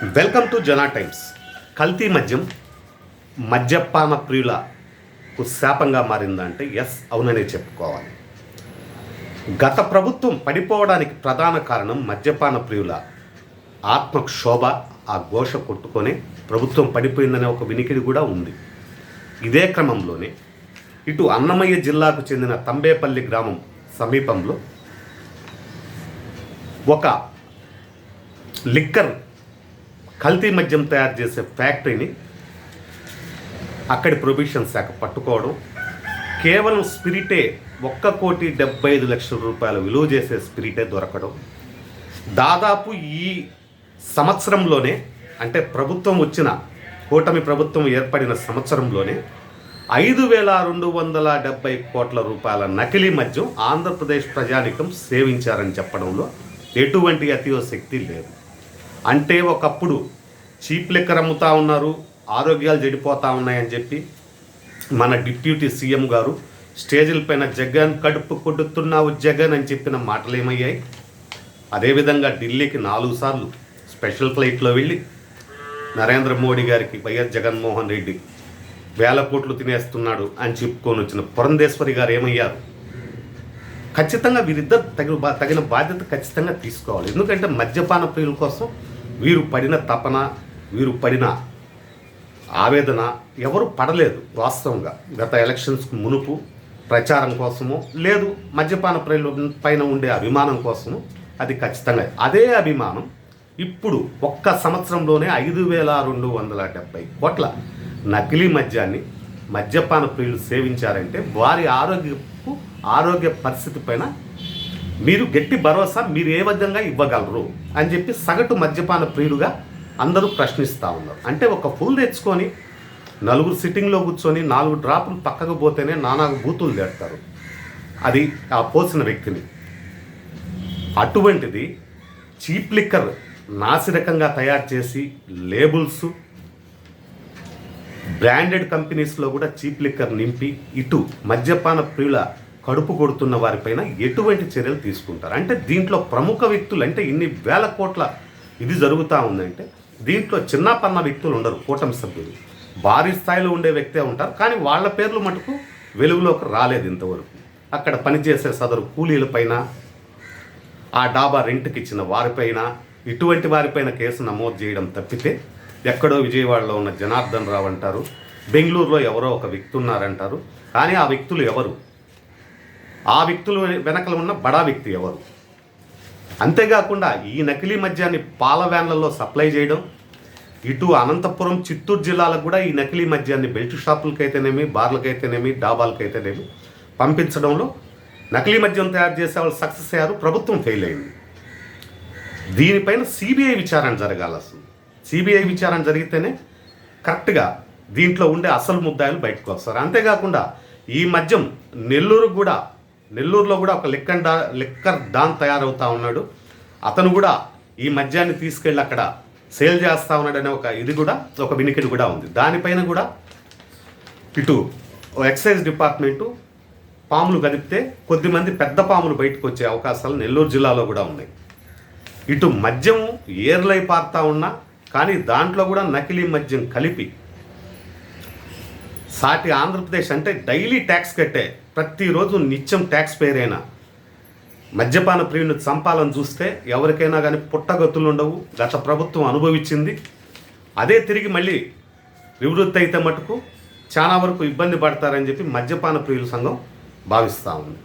Welcome to జనా times. కల్తీ మద్యం మద్యపాన ప్రియులకు శాపంగా మారిందంటే ఎస్ అవుననే చెప్పుకోవాలి. గత ప్రభుత్వం పడిపోవడానికి ప్రధాన కారణం మద్యపాన ప్రియుల ఆత్మక్షోభ ఆ ఘోష కొట్టుకొని ప్రభుత్వం పడిపోయిందనే ఒక వినికిడి కూడా ఉంది. ఇదే క్రమంలోనే ఇటు అన్నమయ్య జిల్లాకు చెందిన తంబేపల్లి గ్రామం సమీపంలో ఒక లిక్కర్ కల్తీ మద్యం తయారు చేసే ఫ్యాక్టరీని అక్కడి ప్రొబిషన్ శాఖ పట్టుకోవడం కేవలం స్పిరిటే ఒక్క కోటి డెబ్బై ఐదు లక్షల రూపాయలు విలువ చేసే స్పిరిటే దొరకడం. దాదాపు ఈ సంవత్సరంలోనే అంటే ప్రభుత్వం వచ్చిన కూటమి ప్రభుత్వం ఏర్పడిన సంవత్సరంలోనే ఐదు వేల రెండు వందల డెబ్బై కోట్ల రూపాయల నకిలీ మద్యం ఆంధ్రప్రదేశ్ ప్రజానికం సేవించారని చెప్పడంలో ఎటువంటి అతియోశక్తి లేదు. అంటే ఒకప్పుడు చీప్ లెక్కర్ అమ్ముతా ఉన్నారు ఆరోగ్యాలు చెడిపోతూ ఉన్నాయని చెప్పి మన డిప్యూటీ సీఎం గారు స్టేజీల పైన జగన్ కడుపు కొడుతున్నావు జగన్ అని చెప్పిన మాటలు ఏమయ్యాయి అదేవిధంగా ఢిల్లీకి నాలుగు సార్లు స్పెషల్ ఫ్లైట్లో వెళ్ళి నరేంద్ర మోడీ గారికి వైఎస్ జగన్మోహన్ రెడ్డి వేల కోట్లు తినేస్తున్నాడు అని చెప్పుకొని వచ్చిన పురంధేశ్వరి గారు ఏమయ్యారు? ఖచ్చితంగా వీరిద్దరు తగిన బా- తగిన బాధ్యత ఖచ్చితంగా తీసుకోవాలి. ఎందుకంటే మద్యపాన ప్రియుల కోసం వీరు పడిన తపన వీరు పడిన ఆవేదన ఎవరు పడలేదు వాస్తవంగా. గత ఎలక్షన్స్కు మునుపు ప్రచారం కోసమో లేదు మద్యపాన ప్రియుల పైన ఉండే అభిమానం కోసము అది ఖచ్చితంగా అదే అభిమానం ఇప్పుడు ఒక్క సంవత్సరంలోనే ఐదు వేల రెండు వందల డెబ్బై కోట్ల నకిలీ మద్యాన్ని మద్యపాన ప్రియులు సేవించారంటే వారి ఆరోగ్యపు ఆరోగ్య పరిస్థితి పైన మీరు గట్టి భరోసా మీరు ఏ విధంగా ఇవ్వగలరు అని చెప్పి సగటు మద్యపాన ప్రియుడుగా అందరూ ప్రశ్నిస్తూ ఉన్నారు. అంటే ఒక ఫుల్ తెచ్చుకొని నలుగురు సిట్టింగ్లో కూర్చొని నాలుగు డ్రాపులు పక్కకు పోతేనే నానా బూతులు తెడతారు. అది ఆ పోసిన వ్యక్తిని. అటువంటిది చీప్ లిక్కర్ నాసిరకంగా తయారు చేసి లేబుల్స్ బ్రాండెడ్ కంపెనీస్లో కూడా చీప్ లిక్కర్ నింపి ఇటు మద్యపాన ప్రియుల కడుపు కొడుతున్న వారిపైన ఎటువంటి చర్యలు తీసుకుంటారు? అంటే దీంట్లో ప్రముఖ వ్యక్తులు అంటే ఇన్ని వేల కోట్ల ఇది జరుగుతూ ఉందంటే దీంట్లో చిన్న పన్న వ్యక్తులు ఉండరు కూటమి సభ్యులు. భారీ స్థాయిలో ఉండే వ్యక్తే ఉంటారు కానీ వాళ్ళ పేర్లు మటుకు వెలుగులోకి రాలేదు ఇంతవరకు. అక్కడ పనిచేసే సదరు కూలీలపైన ఆ డాబా రెంట్కి ఇచ్చిన వారిపైన ఇటువంటి వారిపైన కేసు నమోదు చేయడం తప్పితే ఎక్కడో విజయవాడలో ఉన్న జనార్దన్ రావు అంటారు బెంగళూరులో ఎవరో ఒక వ్యక్తి ఉన్నారంటారు కానీ ఆ వ్యక్తులు ఎవరు? ఆ వ్యక్తులు వెనకల ఉన్న బడా వ్యక్తి ఎవరు? అంతేకాకుండా ఈ నకిలీ మద్యాన్ని పాల వ్యాన్లలో సప్లై చేయడం ఇటు అనంతపురం చిత్తూరు జిల్లాలకు కూడా ఈ నకిలీ మద్యాన్ని బెల్ట్ షాపులకైతేనేమి బార్లకైతేనేమి డాబాలకైతేనేమి పంపించడంలో నకిలీ మద్యం తయారు చేసే వాళ్ళు సక్సెస్ అయ్యారు ప్రభుత్వం ఫెయిల్ అయింది. దీనిపైన సిబిఐ విచారణ జరగాలి అసలు. సిబిఐ విచారణ జరిగితేనే కరెక్ట్గా దీంట్లో ఉండే అసలు ముద్దాయిలు బయటకు వస్తారు. అంతేకాకుండా ఈ మద్యం నెల్లూరు కూడా నెల్లూరులో కూడా ఒక లిక్కర్ డా లిక్కర్ డాన్ తయారవుతా ఉన్నాడు. అతను కూడా ఈ మద్యాన్ని తీసుకెళ్ళి అక్కడ సేల్ చేస్తా ఉన్నాడనే ఒక ఇది కూడా ఒక వినికిడి కూడా ఉంది. దానిపైన కూడా ఇటు ఎక్సైజ్ డిపార్ట్మెంటు పాములు గదిపితే కొద్దిమంది పెద్ద పాములు బయటకు వచ్చే అవకాశాలు నెల్లూరు జిల్లాలో కూడా ఉన్నాయి. ఇటు మద్యం ఏర్లై పారుతా ఉన్నా కానీ దాంట్లో కూడా నకిలీ మద్యం కలిపి సాటి ఆంధ్రప్రదేశ్ అంటే డైలీ ట్యాక్స్ కట్టే ప్రతిరోజు నిత్యం ట్యాక్స్ పేర్ అయినా మద్యపాన ప్రియుని చంపాలని చూస్తే ఎవరికైనా కానీ పుట్టగతులు ఉండవు. గత ప్రభుత్వం అనుభవించింది. అదే తిరిగి మళ్ళీ నివృత్తి అయితే మటుకు చాలా వరకు ఇబ్బంది పడతారని చెప్పి మద్యపాన ప్రియుల సంఘం భావిస్తూ ఉంది.